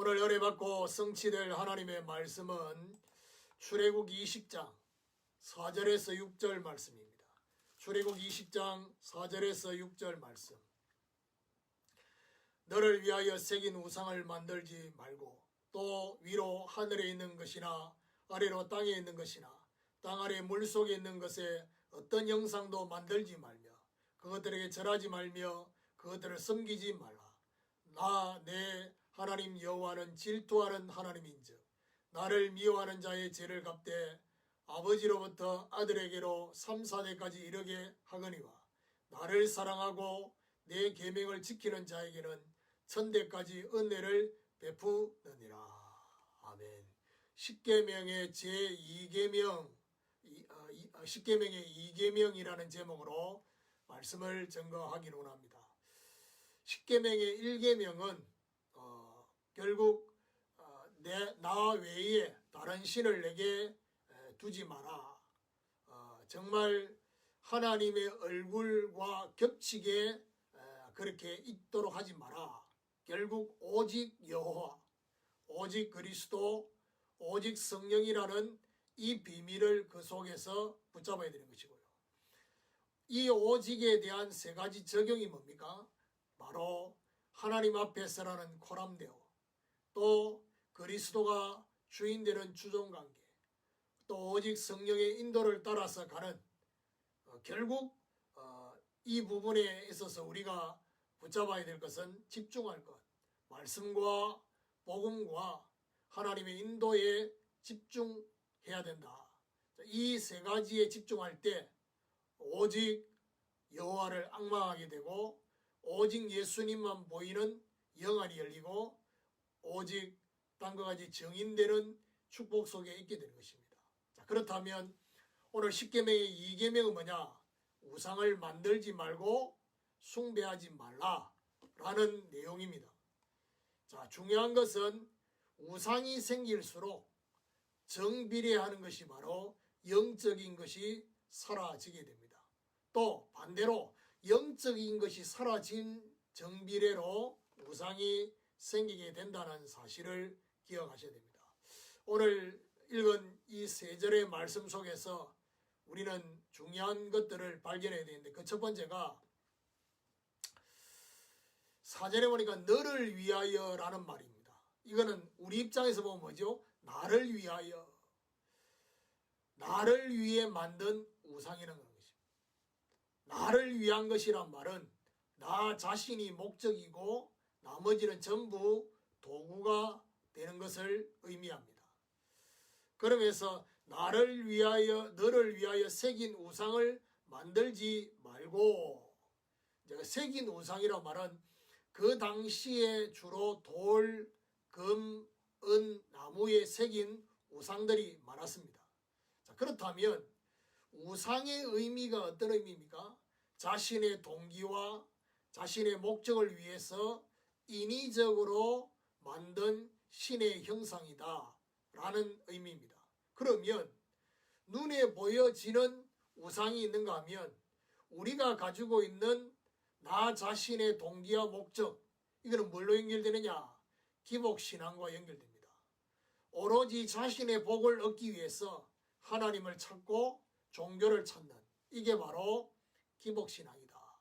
오늘 열애받고 성취될 하나님의 말씀은 출애굽 20장 4절에서 6절 말씀입니다. 출애굽 20장 4절에서 6절 말씀. 너를 위하여 새긴 우상을 만들지 말고 또 위로 하늘에 있는 것이나 아래로 땅에 있는 것이나 땅 아래 물 속에 있는 것에 어떤 형상도 만들지 말며 그것들에게 절하지 말며 그것들을 섬기지 말라. 나 내 하나님 여호와는 질투하는 하나님인즉 나를 미워하는 자의 죄를 갚되 아버지로부터 아들에게로 3, 4대까지 이르게 하거니와 나를 사랑하고 내 계명을 지키는 자에게는 천대까지 은혜를 베푸느니라. 아멘. 십계명의 제2계명 어, 십계명의 2계명이라는 제목으로 말씀을 증거하기로 합니다. 십계명의 1계명은 어, 결국 어, 내, 나 외에 다른 신을 내게 에, 두지 마라. 어, 정말 하나님의 얼굴과 겹치게 에, 그렇게 있도록 하지 마라. 결국 오직 여호와, 오직 그리스도, 오직 성령이라는 이 비밀을 그 속에서 붙잡아야 되는 것이고요. 이 오직에 대한 세 가지 적용이 뭡니까? 바로 하나님 앞에서라는 코람데오, 또 그리스도가 주인 되는 주종관계, 또 오직 성령의 인도를 따라서 가는 어, 결국 어, 이 부분에 있어서 우리가 붙잡아야 될 것은 집중할 것, 말씀과 복음과 하나님의 인도에 집중해야 된다. 이 세 가지에 집중할 때 오직 여호와를 악망하게 되고 오직 예수님만 보이는 영안이 열리고 오직 딴것 가지 정인되는 축복 속에 있게 되는 것입니다. 자, 그렇다면 오늘 10계명의 2계명은 뭐냐? 우상을 만들지 말고 숭배하지 말라라는 내용입니다. 자, 중요한 것은 우상이 생길수록 정비례하는 것이 바로 영적인 것이 사라지게 됩니다. 또 반대로 영적인 것이 사라진 정비례로 우상이 생기게 된다는 사실을 기억하셔야 됩니다. 오늘 읽은 이 세 절의 말씀 속에서 우리는 중요한 것들을 발견해야 되는데 그 첫 번째가 사절에 보니까 너를 위하여 라는 말입니다. 이거는 우리 입장에서 보면 뭐죠? 나를 위하여 나를 위해 만든 우상이라는 것입니다. 나를 위한 것이란 말은 나 자신이 목적이고 나머지는 전부 도구가 되는 것을 의미합니다. 그러면서 나를 위하여 너를 위하여 새긴 우상을 만들지 말고 이제 새긴 우상이란 말은 그 당시에 주로 돌, 금, 은, 나무에 새긴 우상들이 많았습니다. 자, 그렇다면 우상의 의미가 어떤 의미입니까? 자신의 동기와 자신의 목적을 위해서 인위적으로 만든 신의 형상이다. 라는 의미입니다. 그러면 눈에 보여지는 우상이 있는가 하면 우리가 가지고 있는 나 자신의 동기와 목적, 이거는 뭘로 연결되느냐? 기복신앙과 연결됩니다. 오로지 자신의 복을 얻기 위해서 하나님을 찾고 종교를 찾는 이게 바로 기복신앙이다.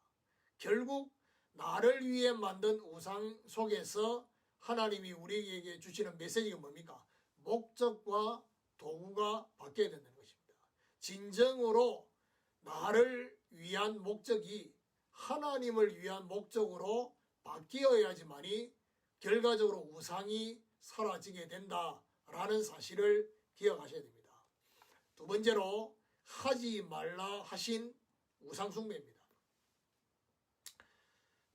결국 나를 위해 만든 우상 속에서 하나님이 우리에게 주시는 메시지가 뭡니까? 목적과 도구가 바뀌어야 된다는 것입니다. 진정으로 나를 위한 목적이 하나님을 위한 목적으로 바뀌어야지만이 결과적으로 우상이 사라지게 된다라는 사실을 기억하셔야 됩니다. 두 번째로 하지 말라 하신 우상숭배입니다.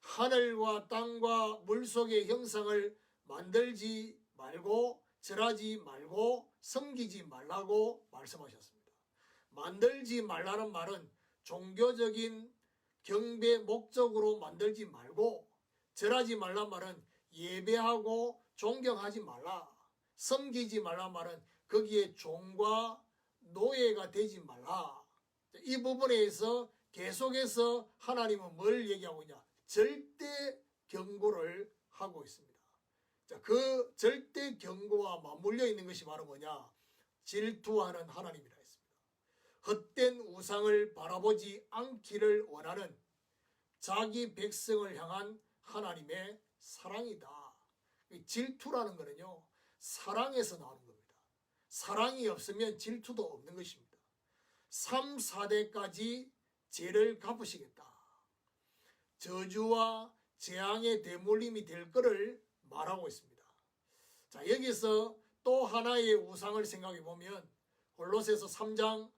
하늘과 땅과 물 속의 형상을 만들지 말고 절하지 말고 섬기지 말라고 말씀하셨습니다. 만들지 말라는 말은 종교적인 경배 목적으로 만들지 말고 절하지 말란 말은 예배하고 존경하지 말라. 섬기지 말란 말은 거기에 종과 노예가 되지 말라. 이 부분에서 계속해서 하나님은 뭘 얘기하고 있냐? 절대 경고를 하고 있습니다. 자, 그 절대 경고와 맞물려 있는 것이 바로 뭐냐? 질투하는 하나님이라 했습니다. 헛된 우상을 바라보지 않기를 원하는 자기 백성을 향한 하나님의 사랑이다. 이 질투라는 것은요, 사랑에서 나오는 겁니다. 사랑이 없으면 질투도 없는 것입니다. 3, 4대까지 죄를 갚으시겠다. 저주와 재앙의 대물림이 될 것을 말하고 있습니다. 자, 여기서 또 하나의 우상을 생각해 보면 홀로새서 3장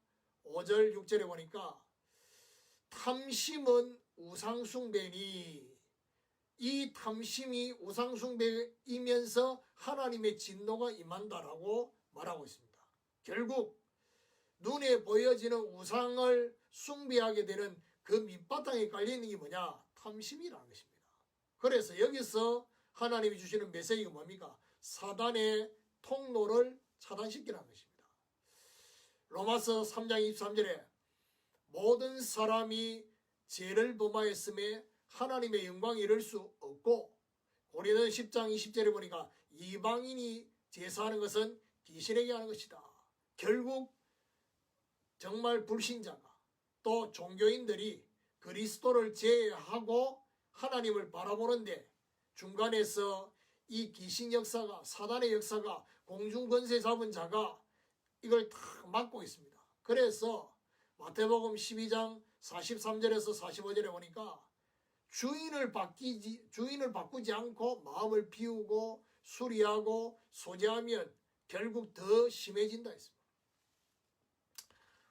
5절 6절에 보니까 탐심은 우상 숭배니 이 탐심이 우상 숭배이면서 하나님의 진노가 임한다라고 말하고 있습니다. 결국 눈에 보여지는 우상을 숭배하게 되는 그 밑바탕에 깔리는 게 뭐냐? 탐심이라는 것입니다. 그래서 여기서 하나님이 주시는 메시지가 뭡니까? 사단의 통로를 차단시키라는 것입니다. 로마서 3장 23절에 모든 사람이 죄를 범하였음에 하나님의 영광이 이를 수 없고 고린도 10장 20절에 보니까 이방인이 제사하는 것은 귀신에게 하는 것이다. 결국 정말 불신자가 또 종교인들이 그리스도를 제외하고 하나님을 바라보는데 중간에서 이 귀신 역사가 사단의 역사가 공중 권세 잡은 자가 이걸 다 막고 있습니다. 그래서 마태복음 12장 43절에서 45절에 보니까 주인을 바뀌지 주인을 바꾸지 않고 마음을 비우고 수리하고 소재하면 결국 더 심해진다 했습니다.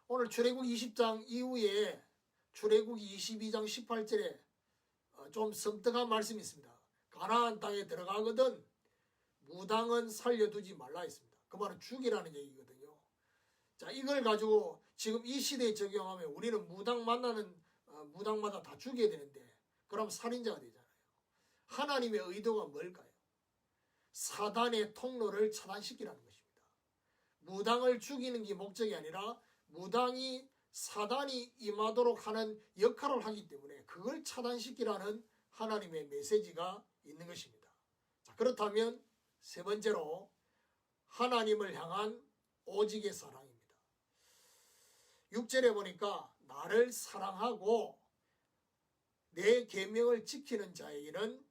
오늘 출애굽 20장 이후에 출애굽 22장 18절에 어, 좀 섬뜩한 말씀이 있습니다. 가나안 땅에 들어가거든 무당은 살려두지 말라 했습니다. 그 말은 죽이라는 얘기거든요. 자, 이걸 가지고 지금 이 시대에 적용하면 우리는 무당 만나는 어, 무당마다 다 죽여야 되는데 그럼 살인자가 되잖아요. 하나님의 의도가 뭘까요? 사단의 통로를 차단시키라는 것입니다. 무당을 죽이는 게 목적이 아니라 무당이 사단이 임하도록 하는 역할을 하기 때문에 그걸 차단시키라는 하나님의 메시지가 있는 것입니다. 자, 그렇다면 세 번째로 하나님을 향한 오직의 사랑입니다. 6절에 보니까 나를 사랑하고 내 계명을 지키는 자에게는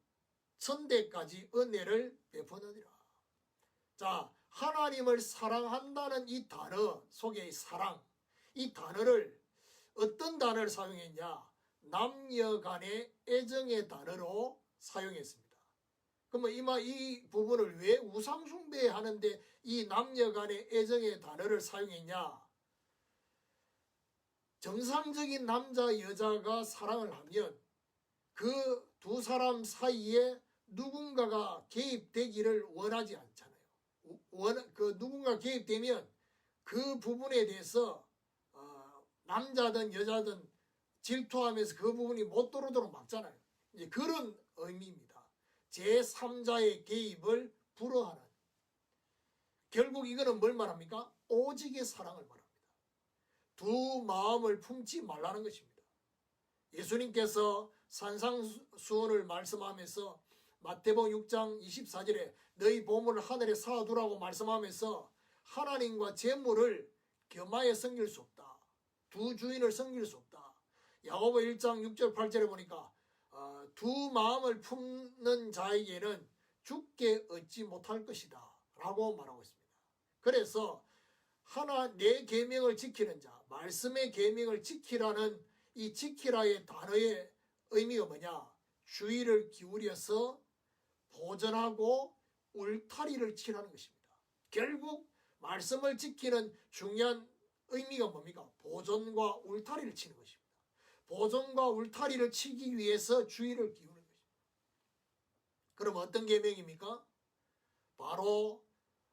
천대까지 은혜를 베푸느니라. 자, 하나님을 사랑한다는 이 단어 속의 사랑, 이 단어를 어떤 단어를 사용했냐? 남녀 간의 애정의 단어로 사용했습니다. 그러면 이마 이 부분을 왜 우상숭배 하는데 이 남녀 간의 애정의 단어를 사용했냐? 정상적인 남자 여자가 사랑을 하면 그 두 사람 사이에 누군가가 개입되기를 원하지 않잖아요. 원, 그 누군가 개입되면 그 부분에 대해서 어, 남자든 여자든 질투하면서 그 부분이 못 들어오도록 막잖아요. 이제 그런 의미입니다. 제3자의 개입을 불허하는. 결국 이거는 뭘 말합니까? 오직의 사랑을 말합니다. 두 마음을 품지 말라는 것입니다. 예수님께서 산상수훈을 말씀하면서 마태복음 6장 24절에 너희 보물을 하늘에 쌓아두라고 말씀하면서 하나님과 재물을 겸하여 섬길 수 없다. 두 주인을 섬길 수 없다. 야고보 1장 6절 8절에 보니까 어, 두 마음을 품는 자에게는 죽게 얻지 못할 것이다. 라고 말하고 있습니다. 그래서 하나 내 계명을 지키는 자, 말씀의 계명을 지키라는 이 지키라의 단어의 의미가 뭐냐? 주의를 기울여서 보전하고 울타리를 치라는 것입니다. 결국 말씀을 지키는 중요한 의미가 뭡니까? 보존과 울타리를 치는 것입니다. 보존과 울타리를 치기 위해서 주의를 기울이는 것입니다. 그럼 어떤 계명입니까? 바로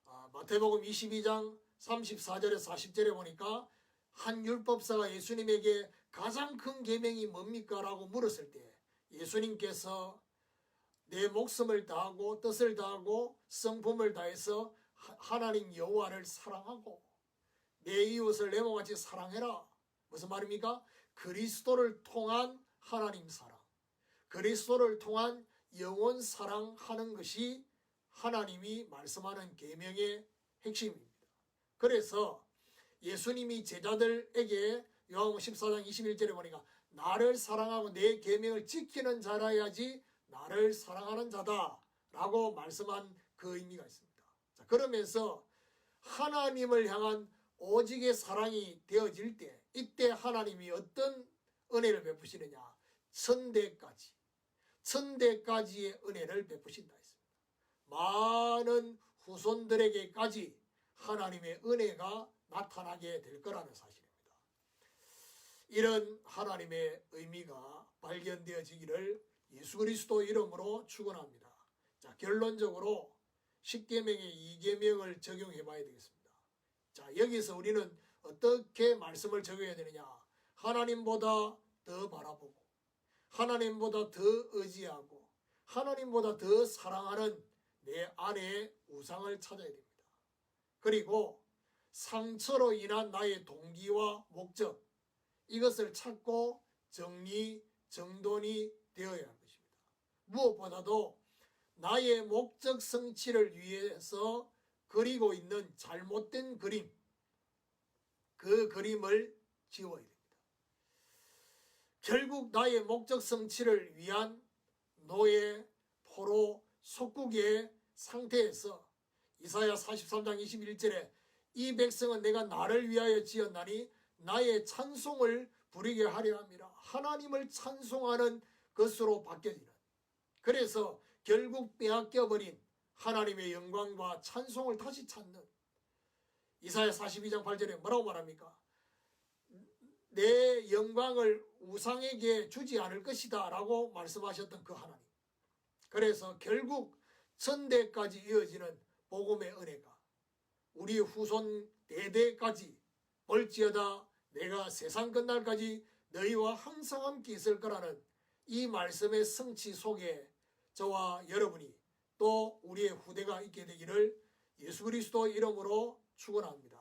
아, 마태복음 22장 34절에 40절에 보니까 한 율법사가 예수님에게 가장 큰 계명이 뭡니까? 라고 물었을 때 예수님께서 내 목숨을 다하고 뜻을 다하고 성품을 다해서 하- 하나님 여호와를 사랑하고 내 이웃을 내 몸같이 사랑해라. 무슨 말입니까? 그리스도를 통한 하나님 사랑. 그리스도를 통한 영원 사랑하는 것이 하나님이 말씀하는 계명의 핵심입니다. 그래서 예수님이 제자들에게 요한복음 14장 21절에 보니까 나를 사랑하고 내 계명을 지키는 자라야지 나를 사랑하는 자다라고 말씀한 그 의미가 있습니다. 자, 그러면서 하나님을 향한 오직의 사랑이 되어질 때 이때 하나님이 어떤 은혜를 베푸시느냐 천대까지 천대까지의 은혜를 베푸신다 했습니다. 많은 후손들에게까지 하나님의 은혜가 나타나게 될 거라는 사실입니다. 이런 하나님의 의미가 발견되어지기를 예수 그리스도 이름으로 축원합니다. 자, 결론적으로 10계명의 2계명을 적용해 봐야 되겠습니다. 자, 여기서 우리는 어떻게 말씀을 적용해야 되느냐? 하나님보다 더 바라보고 하나님보다 더 의지하고 하나님보다 더 사랑하는 내 안에 우상을 찾아야 됩니다. 그리고 상처로 인한 나의 동기와 목적 이것을 찾고 정리 정돈이 되어야 할 것입니다. 무엇보다도 나의 목적 성취를 위해서 그리고 있는 잘못된 그림 그 그림을 지워야 됩니다. 결국 나의 목적 성취를 위한 노예, 포로, 속국의 상태에서 이사야 43장 21절에 이 백성은 내가 나를 위하여 지었나니 나의 찬송을 부리게 하려 함이라 하나님을 찬송하는 것으로 바뀌어지는 그래서 결국 빼앗겨버린 하나님의 영광과 찬송을 다시 찾는 이사야 42장 8절에 뭐라고 말합니까? 내 영광을 우상에게 주지 않을 것이다 라고 말씀하셨던 그 하나님. 그래서 결국 천대까지 이어지는 복음의 은혜가 우리 후손 대대까지 볼지어다 내가 세상 끝날까지 너희와 항상 함께 있을 거라는 이 말씀의 성취 속에 저와 여러분이 또 우리의 후대가 있게 되기를 예수 그리스도 이름으로 축원합니다.